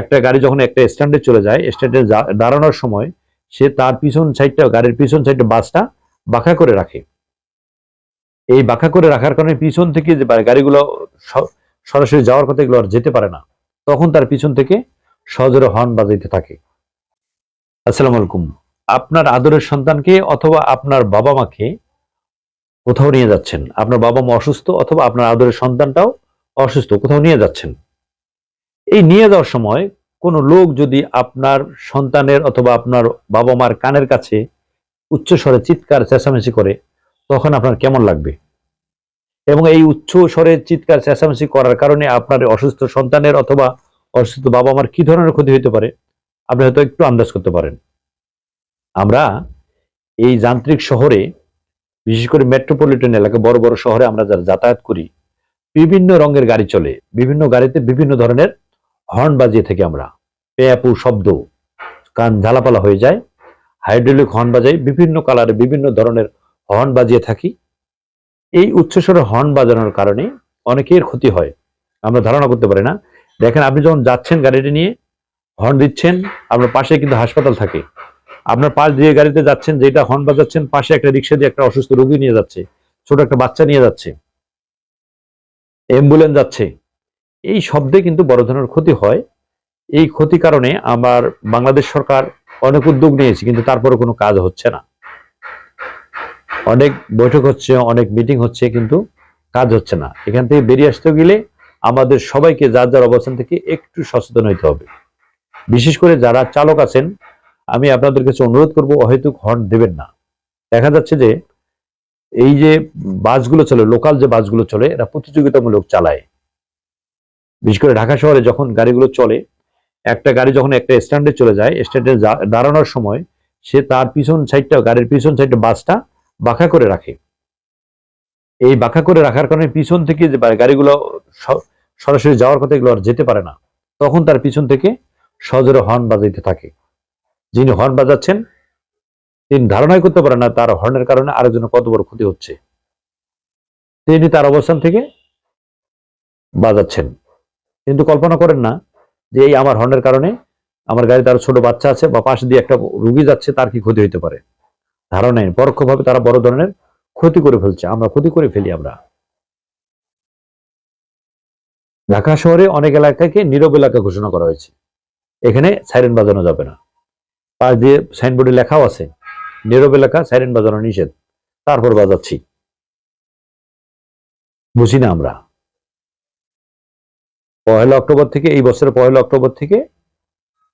একটা গাড়ি যখন একটা স্ট্যান্ডে চলে যায়, স্ট্যান্ডে দাঁড়ানোর সময় সে তার পিছন সাইডটা, গাড়ির পিছন সাইডটা বাসটা বাঁকা করে রাখে। এই বাঁকা করে রাখার কারণে পিছন থেকে যে গাড়িগুলো সরাসরি যাওয়ার কথা এগুলো আর যেতে পারে না, তখন তার পিছন থেকে সজোরে হর্ন বাজাইতে থাকে। আসসালামু আলাইকুম। আপনার আদরের সন্তানকে অথবা আপনার বাবা মাকে কোথাও নিয়ে যাচ্ছেন? আপনার বাবা মা অসুস্থ অথবা আপনার আদরের সন্তানটাও অসুস্থ, কোথাও নিয়ে যাচ্ছেন? এই নিয়ে যাওয়ার সময় কোনো লোক যদি আপনার সন্তানের অথবা আপনার বাবা মার কানের কাছে উচ্চ স্বরে চিৎকার, চেঁচামেচি করে, তখন আপনার কেমন লাগবে? এবং এই উচ্চ স্বরে চিৎকার, চেঁচামেচি করার কারণে আপনার অসুস্থ সন্তানের অথবা অসুস্থ বাবা মার কি ধরনের ক্ষতি হতে পারে? আপনি হয়তো একটু আন্দাজ করতে পারেন। আমরা এই যান্ত্রিক শহরে, বিশেষ করে মেট্রোপলিটন এলাকা, বড় বড় শহরে আমরা যারা যাতায়াত করি, বিভিন্ন রঙের গাড়ি চলে, বিভিন্ন গাড়িতে বিভিন্ন ধরনের হর্ন বাজিয়ে থাকি আমরা পেয়াপু শব্দ কান ঝালাপালা হয়ে যায়। হাইড্রোলিক হর্ন বাজাই বিভিন্ন কালারে, বিভিন্ন ধরনের হর্ন বাজিয়ে থাকি। এই উচ্চস্বরে হর্ন বাজানোর কারণে অনেকের ক্ষতি হয়। আমরা ধারণা করতে পারি না। দেখেন, আপনি যখন যাচ্ছেন গাড়িটি নিয়ে, হর্ন দিচ্ছেন, আপনার পাশে কিন্তু হাসপাতাল থাকে। আপনার পাশ দিয়ে গাড়িতে যাচ্ছেন, যেটা হর্ন বাজাচ্ছেন, পাশে একটা রিক্সা দিয়ে একটা অসুস্থ রোগী নিয়ে যাচ্ছে, ছোট একটা বাচ্চা নিয়ে যাচ্ছে, অ্যাম্বুলেন্স যাচ্ছে। এই শব্দে কিন্তু বড় ধরনের ক্ষতি হয়। এই ক্ষতি কারণে আমার বাংলাদেশ সরকার অনেক উদ্যোগ নিয়েছে, কিন্তু তারপরে কোনো কাজ হচ্ছে না। অনেক বৈঠক হচ্ছে, অনেক মিটিং হচ্ছে, কিন্তু কাজ হচ্ছে না। এখান থেকে বেরিয়ে আসতে গেলে আমাদের সবাইকে যার যার অবস্থান থেকে একটু সচেতন হইতে হবে। বিশেষ করে যারা চালক আছেন, আমি আপনাদের কাছে অনুরোধ করব হয়তো হর্ন দেবেন না। দেখা যাচ্ছে যে এই যে বাসগুলো চলে, লোকাল যে বাসগুলো চলে, এরা প্রতিযোগিতামূলক চালায়। বিশেষ করে ঢাকা শহরে যখন গাড়িগুলো চলে, একটা গাড়ি যখন একটা স্ট্যান্ডে চলে যায়, স্ট্যান্ডে দাঁড়ানোর সময় সে তার পিছন সাইডটা, গাড়ির পিছন সাইডটা বাসটা বাঁকা করে রাখে। এই বাঁকা করে রাখার কারণে পিছন থেকে যে গাড়িগুলো সরাসরি যাওয়ার কথা এগুলো আর যেতে পারে না, তখন তার পিছন থেকে সজোরে হর্ন বাজাইতে থাকে। যিনি হর্ন বাজাচ্ছেন, তিনি ধারণাই করতে পারেন না তার হর্নের কারণে আরেকজনের কত বড় ক্ষতি হচ্ছে। তিনি তার অবস্থান থেকে বাজাচ্ছেন। কিন্তু কল্পনা করেন না যে এই আমার হর্নের কারণে আমার গাড়িতে আরও ছোট বাচ্চা আছে বা পাশ দিয়ে একটা রুগী যাচ্ছে, তার কি ক্ষতি হতে পারে? ধারণা নেই। পরোক্ষভাবে তারা বড় ধরনের ক্ষতি করে ফেলছে। আমরা ক্ষতি করে ফেলি আমরা। ঢাকা শহরে অনেক এলাকাকে নীরব এলাকা ঘোষণা করা হয়েছে। এখানে সাইরেন বাজানো যাবে না। পাশ দিয়ে সাইনবোর্ডে লেখাও আছে, নীরব এলাকা, সাইরেন বাজানো নিষেধ। তারপর বাজাচ্ছি। বুঝি না আমরা। পয়লা অক্টোবর থেকে, এই বছরের পয়লা অক্টোবর থেকে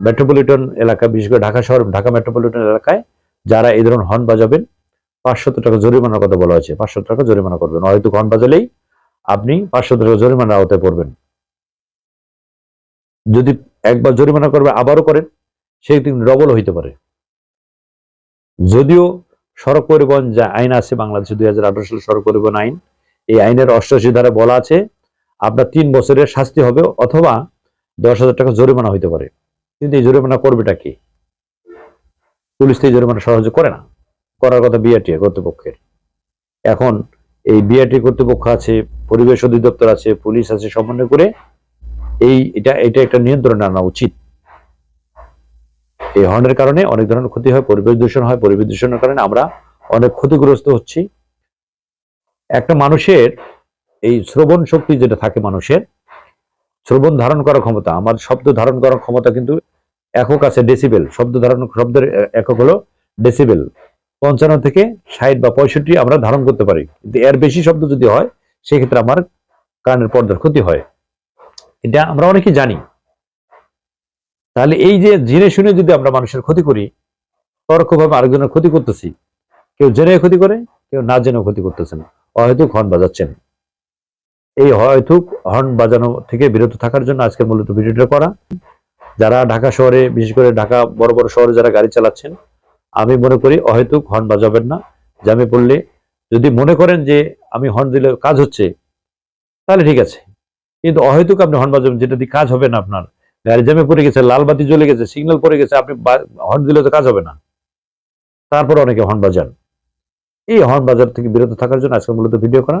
মেট্রোপলিটন এলাকা, বিশেষ করে ঢাকা শহর, ঢাকা মেট্রোপলিটন এলাকায় যারা এই ধরনের হর্ন বাজাবেন, পাঁচশত টাকা জরিমানার কথা বলা হয়েছে পাঁচশো টাকা জরিমানা করবেন। হয়তো হর্ন বাজালেই আপনি পাঁচশো টাকা জরিমানার আওতায় পড়বেন। যদি একবার জরিমানা করবে, আবারও করেন, সেই কিন্তু ডবল হইতে পারে। যদিও সড়ক পরিবহন যা আইন আছে, বাংলাদেশে দুই হাজার আঠারো সালের সড়ক পরিবহন আইন, এই আইনের অষ্টাশি ধারা বলা আছে আপনার তিন বছরের শাস্তি হবে অথবা দশ হাজার টাকা জরিমানা হইতে পারে। কিন্তু এই জরিমানা করবেটা কি? পুলিশ তো এই জরিমানা সহজে করে না। করার কথা বিআরটি কর্তৃপক্ষের। এখন এই বিআরটি কর্তৃপক্ষ আছে, পরিবেশ অধিদপ্তর আছে, পুলিশ আছে সমন্বয় করে এই এটা এটা একটা নিয়ন্ত্রণে আনা উচিত। এই হর্নের কারণে অনেক ধরনের ক্ষতি হয়, পরিবেশ দূষণ হয়, পরিবেশ দূষণের কারণে আমরা অনেক ক্ষতিগ্রস্ত হচ্ছি। একটা মানুষের এই শ্রবণ শক্তি যেটা থাকে মানুষের, শ্রবণ ধারণ করার ক্ষমতা, আমার শব্দ ধারণ করার ক্ষমতা কিন্তু একক আছে ডেসিবেল শব্দ ধারণ, শব্দের একক হলো ডেসিবেল পঞ্চান্ন থেকে ষাট বা পঁয়ষট্টি আমরা ধারণ করতে পারি। কিন্তু এর বেশি শব্দ যদি হয়, সেক্ষেত্রে আমার কানের পর্দার ক্ষতি হয়। এটা আমরা অনেকেই জানি। তাহলে এই যে জেনে শুনে যদি আমরা মানুষের ক্ষতি করি, পরোক্ষভাবে আরেকজনের ক্ষতি করতেছি, কেউ জেনে ক্ষতি করে, কেউ না জেনেও ক্ষতি করতেছেন অহেতুক হর্ন বাজাচ্ছেন। এই হয়তুক হর্ন বাজানো থেকে বিরত থাকার জন্য আজকে মূলত ভিডিওটা করা। যারা ঢাকা শহরে, বিশেষ করে ঢাকা বড় বড় শহরে যারা গাড়ি চালাচ্ছেন, আমি মনে করি অহেতুক হর্ন বাজাবেন না। জামে পড়লে যদি মনে করেন যে আমি হর্ন দিলে কাজ হচ্ছে, তাহলে ঠিক আছে। কিন্তু অহেতুক আপনি হর্ন বাজাবেন, যেটা দিয়ে কাজ হবে না আপনার। গাড়ি জ্যামে পড়ে গেছে, লাল বাতি জ্বলে গেছে সিগন্যাল পড়ে গেছে, আপনি হর্ন দিলে তো কাজ হবে না। তারপর অনেকে হর্ন বাজান। এই হর্ন বাজার থেকে বিরত থাকার জন্য আজকে মূলত ভিডিও করা।